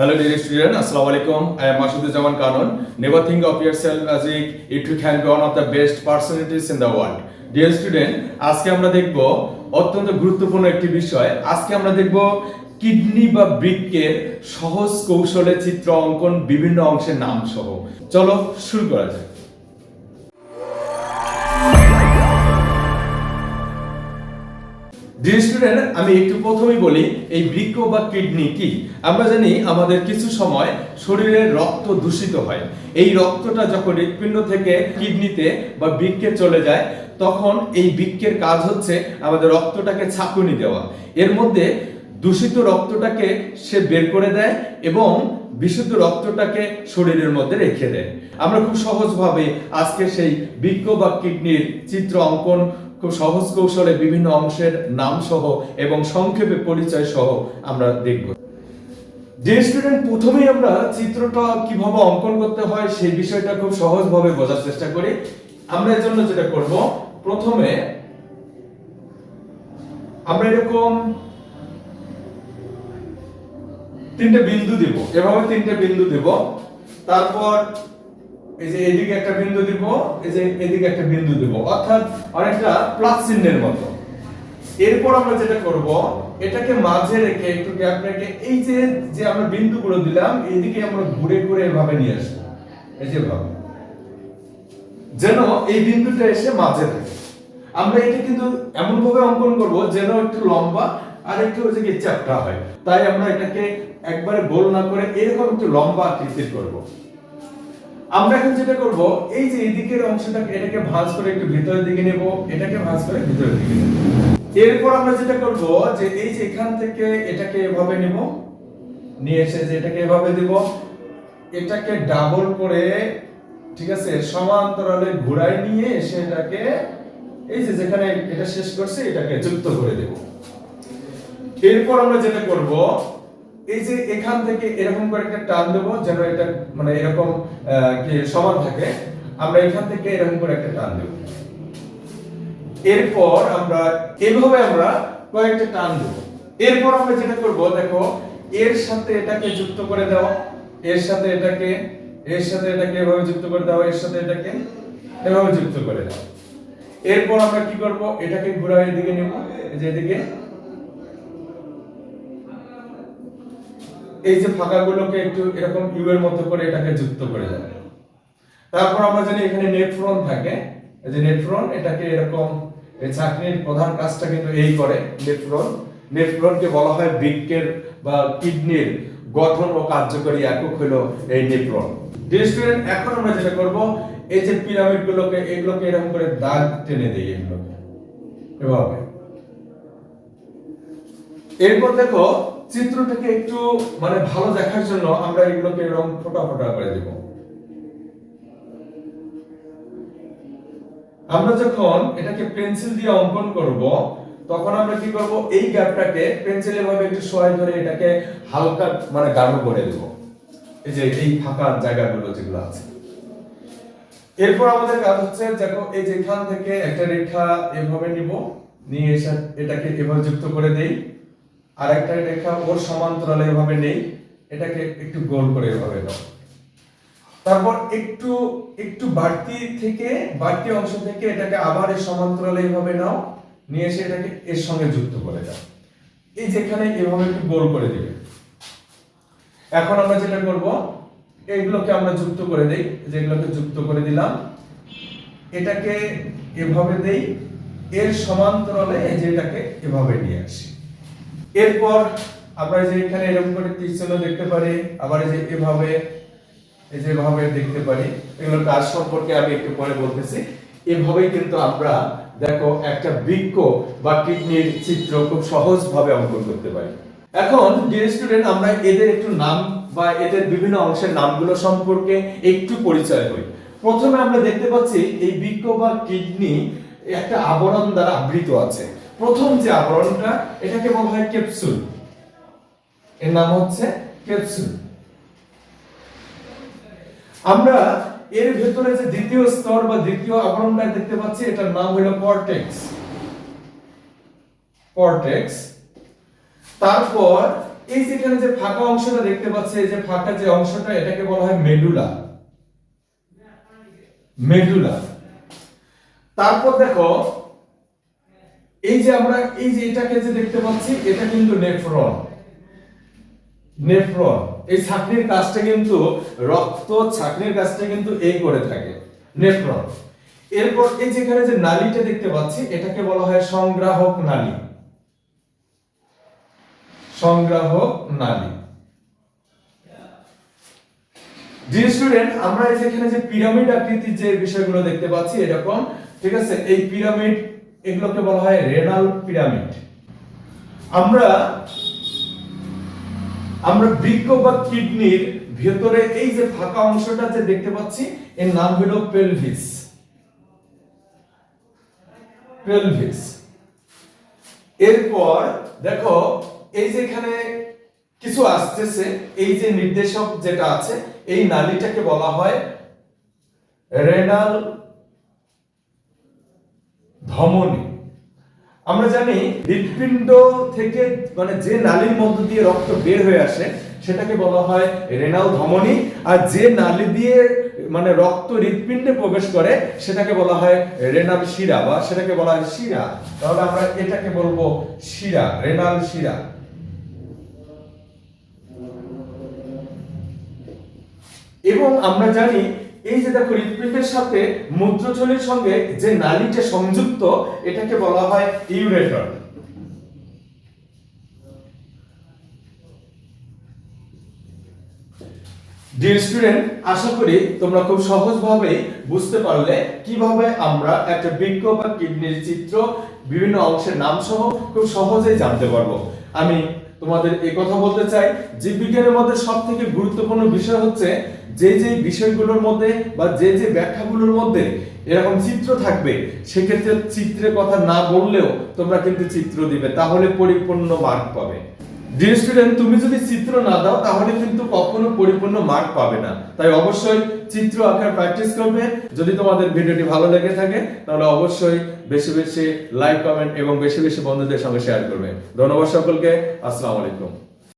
Hello dear student, Assalamualaikum. I am Mashuddin Kanon. Never think of yourself as if it can be one of the best personalities in the world. Dear student, আজকে আমরা দেখব অত্যন্ত গুরুত্বপূর্ণ একটি বিষয় আজকে আমরা দেখব কিডনি বা বৃক্কের সহজ কৌশলে চিত্র অঙ্কন বিভিন্ন অংশের নাম সহ চলো শুরু করা যাক ডিয়ার স্টুডেন্ট আমি একটু প্রথমেই বলি, এই বৃক্ক বা কিডনি কি? আমরা জানি আমাদের কিছু সময় শরীরের রক্ত দূষিত হয়। এই রক্তটা যখন হৃৎপিণ্ড থেকে কিডনিতে বা বৃক্কে চলে যায়, তখন এই বৃক্কের কাজ হচ্ছে আমাদের রক্তটাকে ছাঁকুনি দেওয়া। এর মধ্যে দূষিত রক্তটাকে সে বের করে দেয় এবং বিশুদ্ধ রক্তটাকে শরীরের মধ্যে রেখে দেয়। আমরা খুব সহজভাবে আজকে সেই বৃক্ক বা কিডনির চিত্র অঙ্কন খুব সহজ কৌশলে বিভিন্ন অংশের নাম সহ এবং সংক্ষেপে পরিচয় সহ আমরা দেখব। যে স্টুডেন্ট প্রথমেই আমরা চিত্রটা কীভাবে অঙ্কন করতে হয় সেই বিষয়টা খুব সহজভাবে বোঝার চেষ্টা করি। আমরা এর জন্য যেটা করব, প্রথমে আমরা এরকম তিনটে বিন্দু দিব। এভাবে তিনটে বিন্দু দিব। তারপর এই যে এদিকে একটা বিন্দু দিব, এই যে এদিকে একটা বিন্দু দিব। অর্থাৎ অনেকটা প্লাস চিহ্নের মতো। এরপর আমরা যেটা করব, এটাকে মাঝে রেখে একটু গ্যাপ রেখে এই যে যে আমরা বিন্দুগুলো দিলাম, এইদিকে আমরা ঘুরে ঘুরে এভাবে নিয়ে আসব। এই যে ভাবে যেন এই বিন্দুটা এসে মাঝে থাকে। আমরা এটা কিন্তু এমন ভাবে অঙ্কন করব, যেন একটু লম্বা আর একটু ওই যে চ্যাপটা হয়। তাই আমরা এটাকে একবারে গোল না করে এরকম একটু লম্বা আকৃতির করব। আমরা এখন যেটা করব, এই যে এদিকের অংশটাকে এটাকে ভাঁজ করে একটু ভিতরের দিকে নেব, এটাকে ভাঁজ করে ভিতরের দিকে নেব। এরপর আমরা যেটা করব যে এই যে এখান থেকে এটাকে এভাবে নেব, নিয়ে এসে যে এটাকে এভাবে দিব, এটাকে ডাবল করে, ঠিক আছে, সমান্তরালে ঘুরাই নিয়ে এসে এটাকে, এই যে যেখানে এটা শেষ করছে, এটাকে যুক্ত করে দেব। এরপর আমরা যেটা করব এই যে এখান থেকে এরকম করে একটা টান দেব যেন এটা মানে এরকম সমান থাকে, আমরা এখান থেকে এরকম করে একটা টান দেব। এরপর আমরা এভাবে আমরা কয়েকটা টান দেব। এরপর আমরা যেটা করব, দেখো, এর সাথে এটাকে যুক্ত করে দেওয়া এর সাথে এটাকে, এর সাথে এটাকে এভাবে যুক্ত করে দাও, এর সাথে এটাকে এভাবে যুক্ত করে দাও। এরপর আমরা কি করব, এটাকে ঘুরাই এদিকে নেব, এই যে এদিকে। এই যে ফাঁকাগুলোকে একটু এরকম ইউ এর মতো করে এটাকে যুক্ত করে দেব তারপর আমরা জানি এখানে নেফ্রন থাকে। এই যে নেফ্রন এটাকে এরকম চাকরির প্রধান কাজটা কিন্তু এই করে নেফ্রন নেফ্রনকে বলা হয় বৃক্কের বা কিডনির গঠন ও কার্যকরী একক হলো এই নেফ্রন স্টুডেন্ট এখন আমরা যেটা করব, এই যে পিরামিড গুলোকে এগুলোকে এরকম করে দাগ টেনে দেই এগুলোকে। এভাবে। এরপর দেখো চিত্রটাকে একটু মানে ভালো দেখার জন্য আমরা এগুলোকে এরকম ফোটা ফোটা করে দেব। আমরা যখন এটাকে পেন্সিল দিয়ে অঙ্কন করব, তখন আমরা কি করব, এই গ্যাপটাকে পেন্সিলের ভাবে একটু সহায় ধরে এটাকে হালকা মানে গাঢ় করে দেব। এই যে এই ফাঁকা জায়গাগুলো যেগুলো আছে। এরপর আমাদের কাজ হচ্ছে, দেখো, এই যেখান থেকে একটা রেখা এভাবে নিব, নিয়ে এটাকে এভাবে যুক্ত করে দেই। আর একটা রেখা, ওর সমান্তরালে এভাবে নেই, এটাকে একটু গোল করে এভাবে দাও তারপর একটু একটু বাড়তি থেকে, বাড়তি অংশ থেকে এটাকে আবার এই সমান্তরালে এভাবে নাও, নিয়ে এসে এটাকে এর সঙ্গে যুক্ত করে দাও। এই যেখানে এভাবে একটু গোল করে দিবে। এখন আমরা যেটা করব, এইগুলোকে আমরা যুক্ত করে দেই, যেগুলোকে যুক্ত করে দিলাম। এটাকে এভাবে দেই, এর সমান্তরালে এই যে এটাকে এভাবে নিয়ে আসি। এরপর আমরা যে এখানে এরকম করে তীরচিহ্ন দেখতে পারি, আবার যে এভাবে, এই যে এভাবে দেখতে পারি, এগুলো কাজ সম্পর্কে আমি একটু পরে বলতেছি। এভাবেই কিন্তু আমরা দেখো একটা বৃক্ষ বা কিডনির চিত্র খুব সহজভাবে অঙ্কন করতে পারি। এখন ডিয়ার স্টুডেন্ট আমরা এদের একটু নাম বা এদের বিভিন্ন অংশের নামগুলো সম্পর্কে একটু পরিচয় করি। প্রথমে আমরা দেখতে পাচ্ছি এই বৃক্ষ বা কিডনি একটা আবরণ দ্বারা আবৃত আছে। প্রথম যে আবরণটা, এটাকে বলা হয় ক্যাপসুল। এর নাম হচ্ছে ক্যাপসুল। আমরা এর ভেতরে যে দ্বিতীয় স্তর বা দ্বিতীয় আবরণটা দেখতে পাচ্ছি, এটার নাম হলো কর্টেক্স। কর্টেক্স। তারপর এই যেখানে যে ফাঁকা অংশটা দেখতে পাচ্ছি, এই যে ফাঁকা যে অংশটা, এটাকে বলা হয় মেডুলা। মেডুলা। তারপর দেখো এই যে আমরা, এই যে এটাকে যে দেখতে পাচ্ছি, এটা কিন্তু নেফ্রন। নেফ্রন। এই ছাকনির কাজটা কিন্তু, রক্ত ছাকনির কাজটা কিন্তু এই করে থাকে। নেফ্রন। এরপর এই যেখানে যে নালীটা দেখতে পাচ্ছি, এটাকে বলা হয় সংগ্রাহক নালী। সংগ্রাহক নালী। ডিয়ার স্টুডেন্ট আমরা এই যেখানে যে পিরামিড আকৃতির যে বিষয়গুলো দেখতে পাচ্ছি, এরকম, ঠিক আছে? এই পিরামিড এগুলোকে বলা হয় রেনাল পিরামিড। আমরা আমরা বৃক্ক বা কিডনির ভেতরে এই যে ফাঁকা অংশটা যে দেখতে পাচ্ছি, এর নাম হলো পেলভিস পেলভিস এরপর, দেখো, এই যে এখানে কিছু আসতেছে, এই যে নির্দেশক যেটা আছে, এই নালীটাকে বলা হয় রেনাল ধমনী। আমরা জানি হৃৎপিণ্ড থেকে মানে যে নালীর মধ্য দিয়ে রক্ত বের হয়ে আসে, সেটাকে বলা হয় রেনাল ধমনী। আর যে নালী দিয়ে মানে রক্ত হৃৎপিণ্ডে প্রবেশ করে, সেটাকে বলা হয় রেনাল শিরা। বা সেটাকে বলা হয় শিরা। তাহলে আমরা এটাকে বলব শিরা, রেনাল শিরা। এবং আমরা জানি এই যে দেখো হৃৎপিণ্ডের সাথে মূত্রথলির সঙ্গে যে নালীটা সংযুক্ত, এটাকে বলা হয় ইউরেটর। ডিয়ার স্টুডেন্ট আশা করি তোমরা খুব সহজভাবে বুঝতে পারলে কীভাবে আমরা একটা বৃক্ক বা কিডনির চিত্র, বিভিন্ন অংশের নাম সহ খুব সহজেই জানতে পারব। আমি তোমাদের এই কথা বলতে চাই যে বিজ্ঞানের মধ্যে সব থেকে গুরুত্বপূর্ণ বিষয় হচ্ছে যে যে বিষয়গুলোর মধ্যে বা যে যে ব্যাখ্যাগুলোর মধ্যে এরকম চিত্র থাকবে, সেক্ষেত্রে চিত্রের কথা না বললেও তোমরা কিন্তু চিত্র দিবে, তাহলে পরিপূর্ণ মার্ক পাবে। ডিয়ার স্টুডেন্ট তুমি যদি চিত্র না দাও, তাহলে কিন্তু কখনো পরিপূর্ণ মার্ক পাবে না। তাই অবশ্যই চিত্র আঁকার প্র্যাকটিস করবে। যদি তোমাদের ভিডিওটি ভালো লেগে থাকে, তাহলে অবশ্যই বেশি বেশি লাইক কমেন্ট এবং বেশি বেশি বন্ধুদের সঙ্গে শেয়ার করবে। ধন্যবাদ সকলকে। আসসালামু আলাইকুম।